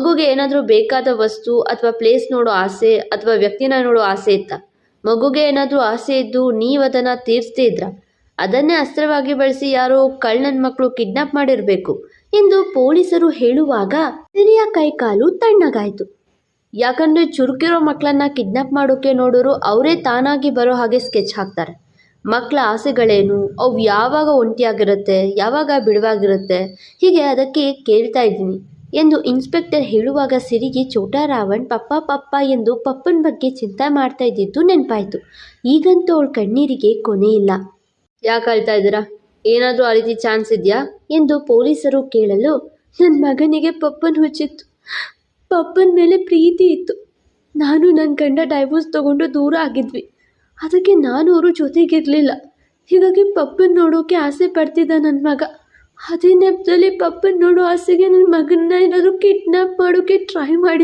ಮಗುಗೆ ಏನಾದರೂ ಬೇಕಾದ ವಸ್ತು ಅಥವಾ ಪ್ಲೇಸ್ ನೋಡೋ ಆಸೆ ಅಥವಾ ವ್ಯಕ್ತಿನ ನೋಡೋ ಆಸೆ ಇತ್ತ? ಮಗುಗೆ ಏನಾದರೂ ಆಸೆ ಇದ್ದು ನೀವು ಅದನ್ನು ತೀರಿಸದೇ ಇದ್ರ? ಅದನ್ನೇ ಅಸ್ತ್ರವಾಗಿ ಬಳಸಿ ಯಾರೋ ಕಳ್ಳನ ಮಕ್ಕಳು ಕಿಡ್ನಾಪ್ ಮಾಡಿರಬೇಕು. ಎಂದು ಪೊಲೀಸರು ಹೇಳುವಾಗ ಸಿರಿಯ ಕೈಕಾಲು ತಣ್ಣಗಾಯಿತು. ಯಾಕಂದರೆ ಚುರುಕಿರೋ ಮಕ್ಕಳನ್ನ ಕಿಡ್ನಾಪ್ ಮಾಡೋಕೆ ನೋಡೋರು ಅವರೇ ತಾನಾಗಿ ಬರೋ ಹಾಗೆ ಸ್ಕೆಚ್ ಹಾಕ್ತಾರೆ. ಮಕ್ಕಳ ಆಸೆಗಳೇನು? ಅವು ಯಾವಾಗ ಒಂಟಿಯಾಗಿರುತ್ತೆ? ಯಾವಾಗ ಬಿಡುವಾಗಿರುತ್ತೆ? ಹೀಗೆ ಅದಕ್ಕೆ ಕೇಳ್ತಾ ಇದ್ದೀನಿ. ಎಂದು ಇನ್ಸ್ಪೆಕ್ಟರ್ ಹೇಳುವಾಗ ಸಿರಿಗೆ ಚೋಟಾ ರಾವಣ್ ಪಪ್ಪ ಪಪ್ಪ ಎಂದು ಪಪ್ಪನ ಬಗ್ಗೆ ಚಿಂತೆ ಮಾಡ್ತಾ ಇದ್ದಿದ್ದು ನೆನಪಾಯಿತು. ಈಗಂತೂ ಅವಳ ಕಣ್ಣೀರಿಗೆ ಕೊನೆ ಇಲ್ಲ. ಯಾಕೆ ಅಳ್ತಾ ಇದ್ದೀರಾ? ಏನಾದರೂ ಆ ರೀತಿ ಚಾನ್ಸ್ ಇದೆಯಾ? ಎಂದು ಪೊಲೀಸರು ಕೇಳಲು ನನ್ನ ಮಗನಿಗೆ ಪಪ್ಪನ ಹುಚ್ಚಿತ್ತು. ಪಪ್ಪನ ಮೇಲೆ ಪ್ರೀತಿ ಇತ್ತು. ನಾನು ನನ್ನ ಗಂಡ ಡೈವೋರ್ಸ್ ತಗೊಂಡು ದೂರ ಆಗಿದ್ವಿ. ಅದಕ್ಕೆ ನಾನು ಅವರು ಜೊತೆಗಿರಲಿಲ್ಲ. ಹೀಗಾಗಿ ಪಪ್ಪನ ನೋಡೋಕೆ ಆಸೆ ಪಡ್ತಿದ್ದ ನನ್ನ ಮಗ. ಅದೇ ನೆಪದಲ್ಲಿ ಪಪ್ಪನ ನೋಡೋ ಆಸೆಗೆ ನನ್ನ ಮಗನ್ನ ಏನಾದರೂ ಕಿಡ್ನಾಪ್ ಮಾಡೋಕ್ಕೆ ಟ್ರೈ ಮಾಡಿ.